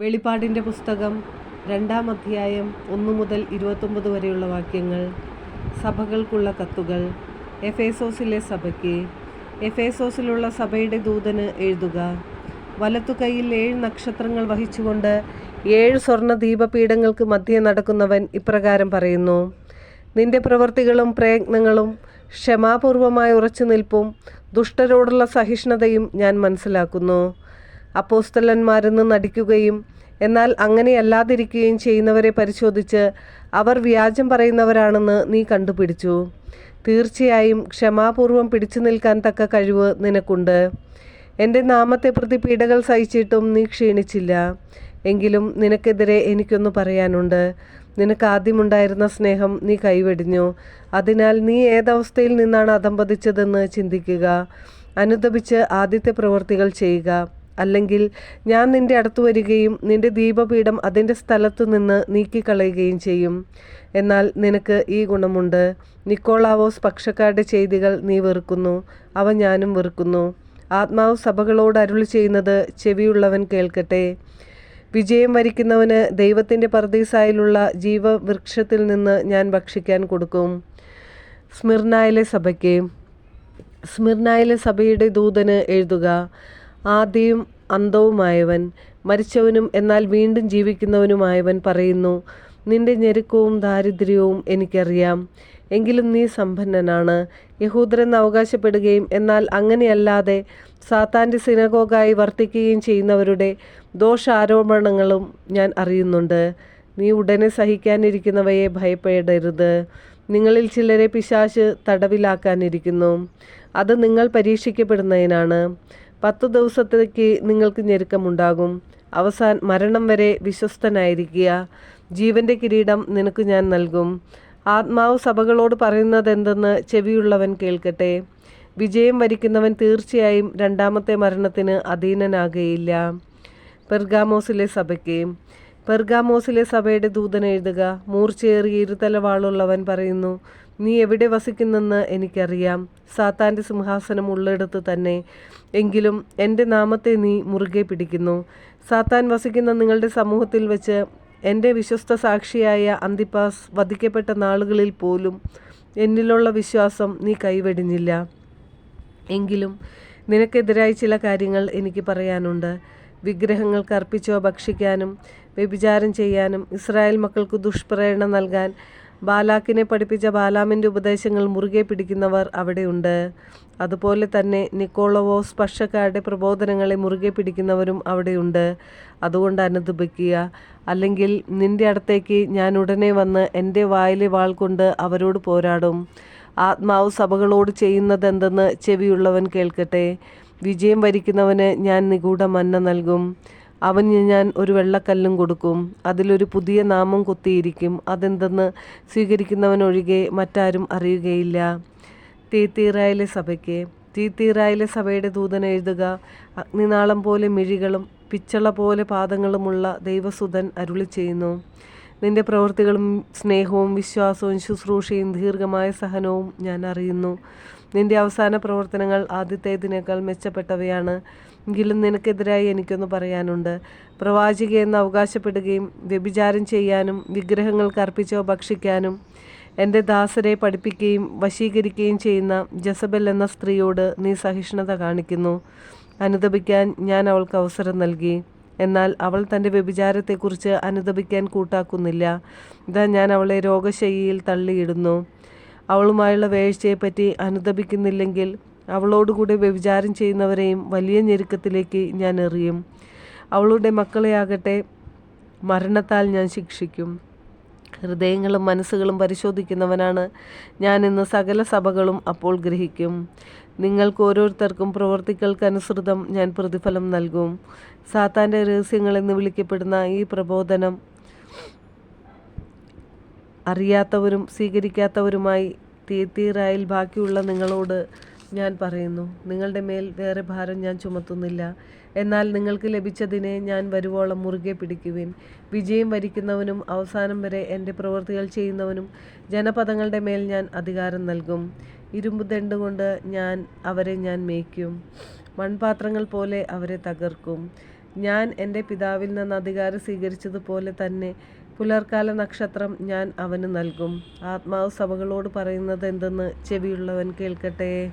വെളിപ്പാടിന്റെ പുസ്തകം രണ്ടാം അധ്യായം ഒന്ന് മുതൽ ഇരുപത്തൊമ്പത് വരെയുള്ള വാക്യങ്ങൾ സഭകൾക്കുള്ള കത്തുകൾ എഫേസോസിലെ സഭയ്ക്ക് എഫേസോസിലുള്ള സഭയുടെ ദൂതന് എഴുതുക. വലത്തു കൈയിൽ ഏഴ് നക്ഷത്രങ്ങൾ വഹിച്ചുകൊണ്ട് ഏഴ് സ്വർണ ദീപപീഠങ്ങൾക്ക് മധ്യേ നടക്കുന്നവൻ ഇപ്രകാരം പറയുന്നു. നിന്റെ പ്രവൃത്തികളും പ്രയത്നങ്ങളും ക്ഷമാപൂർവമായി ഉറച്ചു നിൽപ്പും ദുഷ്ടരോടുള്ള സഹിഷ്ണുതയും ഞാൻ മനസ്സിലാക്കുന്നു. അപ്പോസ്തലന്മാരെന്ന് നടിക്കുകയും എന്നാൽ അങ്ങനെയല്ലാതിരിക്കുകയും ചെയ്യുന്നവരെ പരിശോധിച്ച് അവർ വ്യാജം പറയുന്നവരാണെന്ന് നീ കണ്ടുപിടിച്ചു. തീർച്ചയായും ക്ഷമാപൂർവം പിടിച്ചു നിൽക്കാൻ തക്ക കഴിവ് നിനക്കുണ്ട്. എന്റെ നാമത്തെ പ്രതി പീഡകൾ സഹിച്ചിട്ടും നീ ക്ഷീണിച്ചില്ല. എങ്കിലും നിനക്കെതിരെ എനിക്കൊന്ന് പറയാനുണ്ട്. നിനക്ക് ആദ്യമുണ്ടായിരുന്ന സ്നേഹം നീ കൈവെടിഞ്ഞു. അതിനാൽ നീ ഏതവസ്ഥയിൽ നിന്നാണ് അധംപതിച്ചതെന്ന് ചിന്തിക്കുക. അനുദപിച്ച് ആദ്യത്തെ പ്രവൃത്തികൾ ചെയ്യുക. അല്ലെങ്കിൽ ഞാൻ നിന്റെ അടുത്ത് വരികയും നിന്റെ ദീപപീഠം അതിന്റെ സ്ഥലത്തു നിന്ന് നീക്കിക്കളയുകയും ചെയ്യും. എന്നാൽ നിനക്ക് ഈ ഗുണമുണ്ട്. നിക്കോളാവോസ് പക്ഷക്കാരുടെ ചെയ്തികൾ നീ വെറുക്കുന്നു. അവ ഞാനും വെറുക്കുന്നു. ആത്മാവ് സഭകളോട് അരുളി ചെയ്യുന്നത് ചെവിയുള്ളവൻ കേൾക്കട്ടെ. വിജയം വരിക്കുന്നവന് ദൈവത്തിന്റെ പർദീസായിലുള്ള ജീവവൃക്ഷത്തിൽ നിന്ന് ഞാൻ ഭക്ഷിക്കാൻ കൊടുക്കും. സ്മിർനായിലെ സഭയ്ക്ക്. സ്മിർനായിലെ സഭയുടെ ദൂതന് എഴുതുക. ആദ്യവും അന്തവുമായവൻ മരിച്ചവനും എന്നാൽ വീണ്ടും ജീവിക്കുന്നവനുമായവൻ പറയുന്നു നിന്റെ ഞെരുക്കവും ദാരിദ്ര്യവും എനിക്കറിയാം. എങ്കിലും നീ സമ്പന്നനാണ്. യഹൂദരെന്ന് അവകാശപ്പെടുകയും എന്നാൽ അങ്ങനെയല്ലാതെ സാത്താന്റെ സിനഗോഗായി വർത്തിക്കുകയും ചെയ്യുന്നവരുടെ ദോഷാരോപണങ്ങളും ഞാൻ അറിയുന്നുണ്ട്. നീ ഉടനെ സഹിക്കാനിരിക്കുന്നവയെ ഭയപ്പെടരുത്. നിങ്ങളിൽ ചിലരെ പിശാശ് തടവിലാക്കാനിരിക്കുന്നു. അത് നിങ്ങൾ പരീക്ഷിക്കപ്പെടുന്നതിനാണ്. പത്തു ദിവസത്തേക്ക് നിങ്ങൾക്ക് ഞെരുക്കമുണ്ടാകും. അവസാൻ മരണം വരെ വിശ്വസ്തനായിരിക്കുക. ജീവന്റെ കിരീടം നിനക്ക് ഞാൻ നൽകും. ആത്മാവ് സഭകളോട് പറയുന്നത് എന്തെന്ന് ചെവിയുള്ളവൻ കേൾക്കട്ടെ. വിജയം വരിക്കുന്നവൻ തീർച്ചയായും രണ്ടാമത്തെ മരണത്തിന് അധീനനാകുകയില്ല. പെർഗാമോസിലെ സഭയ്ക്ക്. പെർഗാമോസിലെ സഭയുടെ ദൂതൻ എഴുതുക മൂർച്ചയേറിയ ഇരുതല വാളുള്ളവൻ പറയുന്നു നീ എവിടെ വസിക്കുന്നെന്ന് എനിക്കറിയാം. സാത്താന്റെ സിംഹാസനം ഉള്ളിടത്ത് തന്നെ. എങ്കിലും എന്റെ നാമത്തെ നീ മുറുകെ പിടിക്കുന്നു. സാത്താൻ വസിക്കുന്ന നിങ്ങളുടെ സമൂഹത്തിൽ വെച്ച് എന്റെ വിശ്വസ്ത സാക്ഷിയായ അന്തിപ്പാസ് വധിക്കപ്പെട്ട നാളുകളിൽ പോലും എന്നിലുള്ള വിശ്വാസം നീ കൈവെടിഞ്ഞില്ല. എങ്കിലും നിനക്കെതിരായി ചില കാര്യങ്ങൾ എനിക്ക് പറയാനുണ്ട്. വിഗ്രഹങ്ങൾക്ക് അർപ്പിച്ചോ ഭക്ഷിക്കാനും വ്യഭിചാരം ചെയ്യാനും ഇസ്രായേൽ മക്കൾക്ക് ദുഷ്പ്രേരണ നൽകാൻ ബാലാക്കിനെ പഠിപ്പിച്ച ബാലാമിന്റെ ഉപദേശങ്ങൾ മുറുകെ പിടിക്കുന്നവർ അവിടെയുണ്ട്. അതുപോലെ തന്നെ നിക്കോളവോസ് പക്ഷക്കാരുടെ പ്രബോധനങ്ങളെ മുറുകെ പിടിക്കുന്നവരും അവിടെയുണ്ട്. അതുകൊണ്ട് അനുദപിക്കുക. അല്ലെങ്കിൽ നിന്റെ അടുത്തേക്ക് ഞാൻ ഉടനെ വന്ന് എന്റെ വായിലെ വാൾ കൊണ്ട് അവരോട് പോരാടും. ആത്മാവ് സഭകളോട് ചെയ്യുന്നതെന്തെന്ന് ചെവിയുള്ളവൻ കേൾക്കട്ടെ. വിജയം വരിക്കുന്നവന് ഞാൻ നിഗൂഢ മന്ന നൽകും. അവന് ഞാൻ ഒരു വെള്ളക്കല്ലും കൊടുക്കും. അതിലൊരു പുതിയ നാമം കൊത്തിയിരിക്കും. അതെന്തെന്ന് സ്വീകരിക്കുന്നവനൊഴികെ മറ്റാരും അറിയുകയില്ല. തീത്തീറായിലെ സഭയ്ക്ക്. തീത്തീറായിലെ സഭയുടെ ദൂതൻ എഴുതുക അഗ്നിനാളം പോലെ മിഴികളും പിച്ചള പോലെ പാദങ്ങളുമുള്ള ദൈവസുതൻ അരുളി ചെയ്യുന്നു. നിന്റെ പ്രവൃത്തികളും സ്നേഹവും വിശ്വാസവും ശുശ്രൂഷയും ദീർഘമായ സഹനവും ഞാൻ അറിയുന്നു. നിന്റെ അവസാന പ്രവർത്തനങ്ങൾ ആദ്യത്തേതിനേക്കാൾ മെച്ചപ്പെട്ടവയാണ്. എങ്കിലും നിനക്കെതിരായി എനിക്കൊന്ന് പറയാനുണ്ട്. പ്രവാചിക എന്ന് അവകാശപ്പെടുകയും വ്യഭിചാരം ചെയ്യാനും വിഗ്രഹങ്ങൾക്ക് അർപ്പിച്ചോ ഭക്ഷിക്കാനും എന്റെ ദാസരെ പഠിപ്പിക്കുകയും വശീകരിക്കുകയും ചെയ്യുന്ന ജസബൽ എന്ന സ്ത്രീയോട് നീ സഹിഷ്ണുത കാണിക്കുന്നു. അനുദപിക്കാൻ ഞാൻ അവൾക്ക് അവസരം നൽകി. എന്നാൽ അവൾ തന്റെ വ്യഭിചാരത്തെക്കുറിച്ച് അനുദപിക്കാൻ കൂട്ടാക്കുന്നില്ല. ഇതാ ഞാൻ അവളെ രോഗശൈലിയിൽ തള്ളിയിടുന്നു. അവളുമായുള്ള വേഴ്ചയെപ്പറ്റി അനുദപിക്കുന്നില്ലെങ്കിൽ അവളോടുകൂടെ വ്യഭിചാരം ചെയ്യുന്നവരെയും വലിയ ഞെരുക്കത്തിലേക്ക് ഞാൻ എറിയും. അവളുടെ മക്കളെയാകട്ടെ മരണത്താൽ ഞാൻ ശിക്ഷിക്കും. ഹൃദയങ്ങളും മനസ്സുകളും പരിശോധിക്കുന്നവനാണ് ഞാൻ ഇന്ന് സകല സഭകളും അപ്പോൾ ഗ്രഹിക്കും. നിങ്ങൾക്ക് ഓരോരുത്തർക്കും പ്രവർത്തികൾക്കനുസൃതം ഞാൻ പ്രതിഫലം നൽകും. സാത്താന്റെ രഹസ്യങ്ങൾ എന്ന് വിളിക്കപ്പെടുന്ന ഈ പ്രബോധനം അറിയാത്തവരും സ്വീകരിക്കാത്തവരുമായി തീത്തീറായിൽ ബാക്കിയുള്ള നിങ്ങളോട് ഞാൻ പറയുന്നു നിങ്ങളുടെ മേൽ വേറെ ഭാരം ഞാൻ ചുമത്തുന്നില്ല. എന്നാൽ നിങ്ങൾക്ക് ലഭിച്ചതിനെ ഞാൻ വരുവോളം മുറുകെ പിടിക്കുവിൻ. വിജയം വരിക്കുന്നവനും അവസാനം വരെ എന്റെ പ്രവൃത്തികൾ ചെയ്യുന്നവനും ജനപദങ്ങളുടെ മേൽ ഞാൻ അധികാരം നൽകും. ഇരുമ്പ് ദണ്ടുകൊണ്ട് ഞാൻ അവരെ ഞാൻ മേയ്ക്കും. മൺപാത്രങ്ങൾ പോലെ അവരെ തകർക്കും. ഞാൻ എന്റെ പിതാവിൽ നിന്ന് അധികാരം സ്വീകരിച്ചതുപോലെ തന്നെ പുലർക്കാല നക്ഷത്രം ഞാൻ അവന് നൽകും. ആത്മാവ് സഭകളോട് പറയുന്നത് എന്തെന്ന് ചെവിയുള്ളവൻ കേൾക്കട്ടെ.